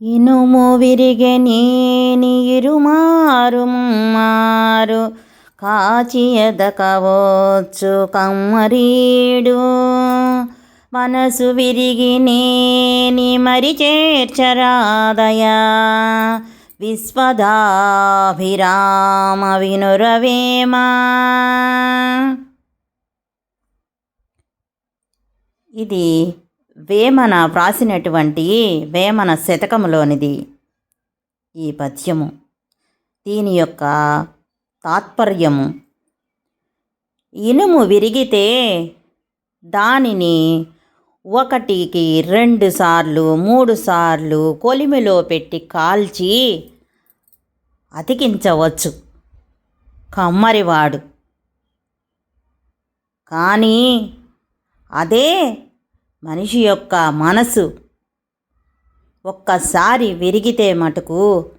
ఇనుము విరిగెనేని ఇరుమారు మారు కాచి ఎదకవచ్చు కమ్మరీడు మనసు విరిగి నేని మరి చేర్చరాదయా విశ్వదాభిరామ వినురవేమా ఇది వేమన వ్రాసినటువంటి వేమన శతకములోనిది ఈ పద్యము. దీని యొక్క తాత్పర్యము. ఇనుము విరిగితే దానిని ఒకటికి రెండు సార్లు మూడు సార్లు కొలిమిలో పెట్టి కాల్చి అతికించవచ్చు. కమ్మరివాడు. కానీ అదే మనిషి యొక్క మనసు ఒక్కసారి విరిగితే మటుకు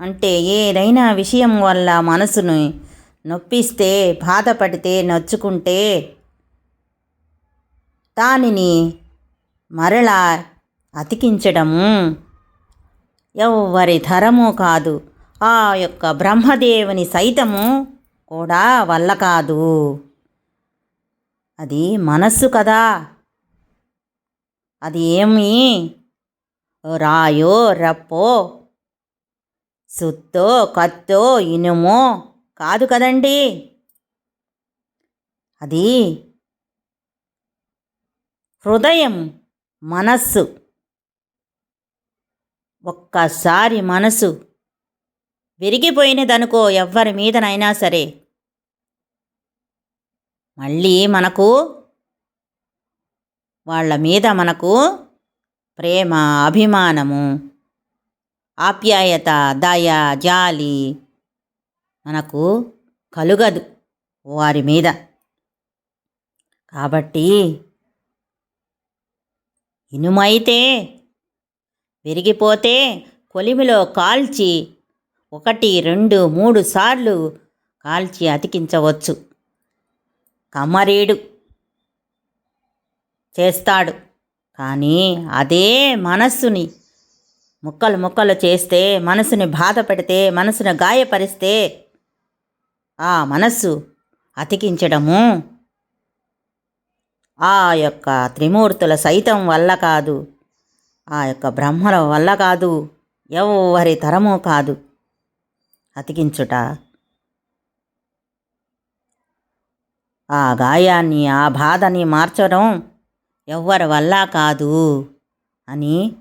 అంటే ఏదైనా విషయం వల్ల మనసును నొప్పిస్తే బాధపడితే నొచ్చుకుంటే దానిని మరలా అతికించడము ఎవ్వరి ధరము కాదు. ఆ యొక్క బ్రహ్మదేవుని సైతము కూడా వల్ల కాదు. అది మనస్సు కదా. అది ఏమి రాయో రప్పో సుత్తో కత్తో ఇనుమో కాదు కదండి. అది హృదయం మనస్సు ఒక్కసారి మనసు విరిగిపోయినదనుకో ఎవ్వరి మీదనైనా సరే. మళ్ళీ మనకు వాళ్ళ మీద మనకు ప్రేమ అభిమానము ఆప్యాయత దయ జాలి మనకు కలుగదు వారి మీద. కాబట్టి ఇనుమైతే విరిగిపోతే కొలిమిలో కాల్చి ఒకటి రెండు మూడు సార్లు కాల్చి అతికించవచ్చు. కమ్మరీడు చేస్తాడు. కానీ అదే మనస్సుని ముక్కలు ముక్కలు చేస్తే మనసుని బాధ పెడితే మనసుని గాయపరిస్తే ఆ మనస్సు అతికించడము ఆ యొక్క త్రిమూర్తుల సైతం వల్ల కాదు. ఆ యొక్క బ్రహ్మల వల్ల కాదు. ఎవరి తరము కాదు. అతికించుట. ఆ గాయాన్ని ఆ బాధని మార్చడం ఎవ్వరి వల్ల కాదు అని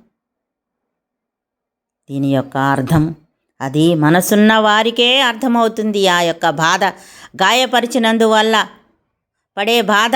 దీని యొక్క అర్థం. అది మనసున్న వారికే అర్థమవుతుంది. ఆ యొక్క బాధ గాయపరిచినందువల్ల పడే బాధ